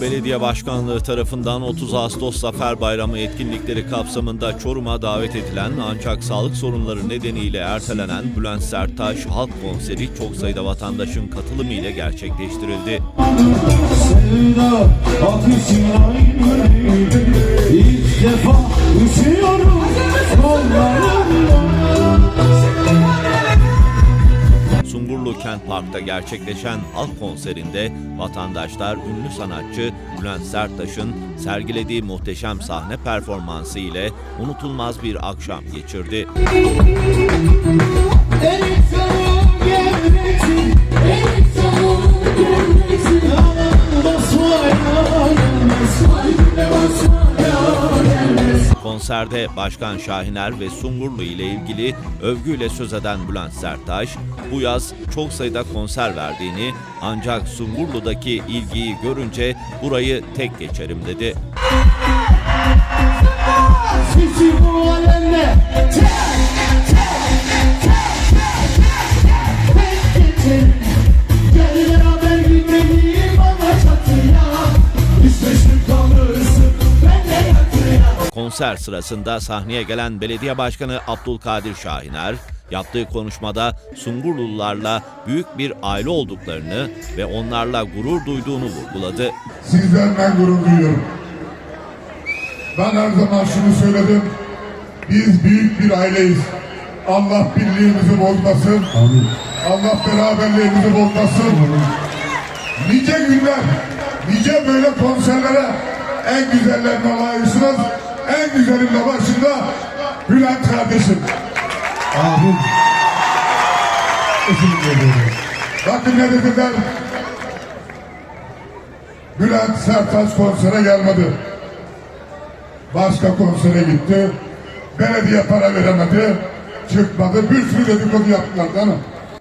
Belediye Başkanlığı tarafından 30 Ağustos Zafer Bayramı etkinlikleri kapsamında Çorum'a davet edilen ancak sağlık sorunları nedeniyle ertelenen Bülent Serttaş Halk Konseri çok sayıda vatandaşın katılımı ile gerçekleştirildi. Sevda Kent Park'ta gerçekleşen halk konserinde vatandaşlar ünlü sanatçı Bülent Serttaş'ın sergilediği muhteşem sahne performansı ile unutulmaz bir akşam geçirdi. Konserde Başkan Şahiner ve Sungurlu ile ilgili övgüyle söz eden Bülent Serttaş, bu yaz çok sayıda konser verdiğini ancak Sungurlu'daki ilgiyi görünce burayı tek geçerim dedi. Konser sırasında sahneye gelen belediye başkanı Abdülkadir Şahiner, yaptığı konuşmada Sungurlularla büyük bir aile olduklarını ve onlarla gurur duyduğunu vurguladı. Sizlerden gurur duyuyorum. Ben her zaman şunu söyledim. Biz büyük bir aileyiz. Allah birliğimizi bozmasın. Allah beraberliğimizi bozmasın. Nice günler, nice böyle konserlere en güzellerine layıksınız. En güzelin de başında Bülent kardeşim. Abim. Bakın ne dediler? Bülent Sertaç konsere gelmedi. Başka konsere gitti. Belediye para veremedi. Çıkmadı. Bir sürü dedikodu yaptılar mi?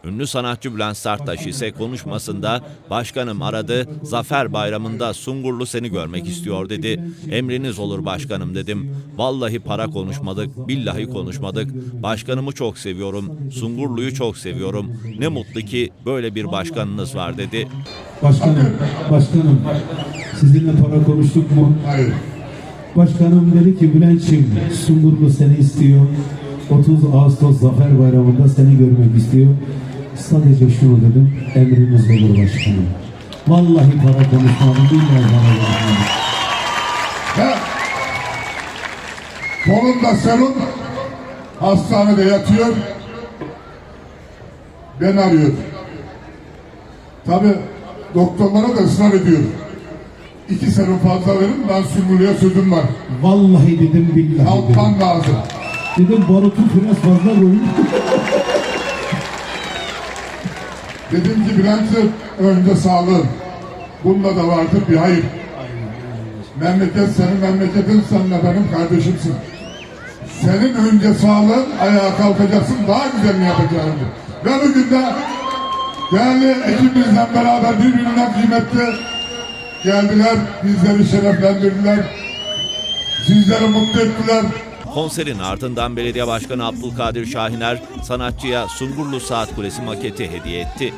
Ünlü sanatçı Bülent Serttaş ise konuşmasında başkanım aradı, Zafer Bayramı'nda Sungurlu seni görmek istiyor dedi. Emriniz olur başkanım dedim. Vallahi para konuşmadık, billahi konuşmadık. Başkanımı çok seviyorum, Sungurlu'yu çok seviyorum. Ne mutlu ki böyle bir başkanınız var dedi. Başkanım, başkanım. Sizinle para konuştuk mu? Hayır. Başkanım dedi ki Bülent'ciğim Sungurlu seni istiyor. 30 Ağustos Zafer Bayramı'nda seni görmek istiyor. Sadece şunu dedim. Emriniz olur başkanım. Vallahi para konuşmadım. Billahi para konuşmadım. Kolunda serum hastanede yatıyor. Ben arıyor. Tabi doktorlara da ısrar ediyor. İki serum fazla verin ben Sungurlu'ya sözüm var. Vallahi dedim billahi dedim. Kalkman lazım. Dedim barutu biraz fazla koyun. Dedim ki Bülent'im önce sağlığın. Bunda da vardır bir hayır. Memleket senin memleketin, sen de benim kardeşimsin. Senin önce sağlığın, ayağa kalkacaksın, daha güzelini yapacaksın. Ve bugün de değerli ekibimizle beraber birbirinden kıymetli geldiler, bizleri şereflendirdiler. Sizleri mutlu ettiler. Konserin ardından belediye başkanı Abdülkadir Şahiner sanatçıya Sungurlu Saat Kulesi maketi hediye etti.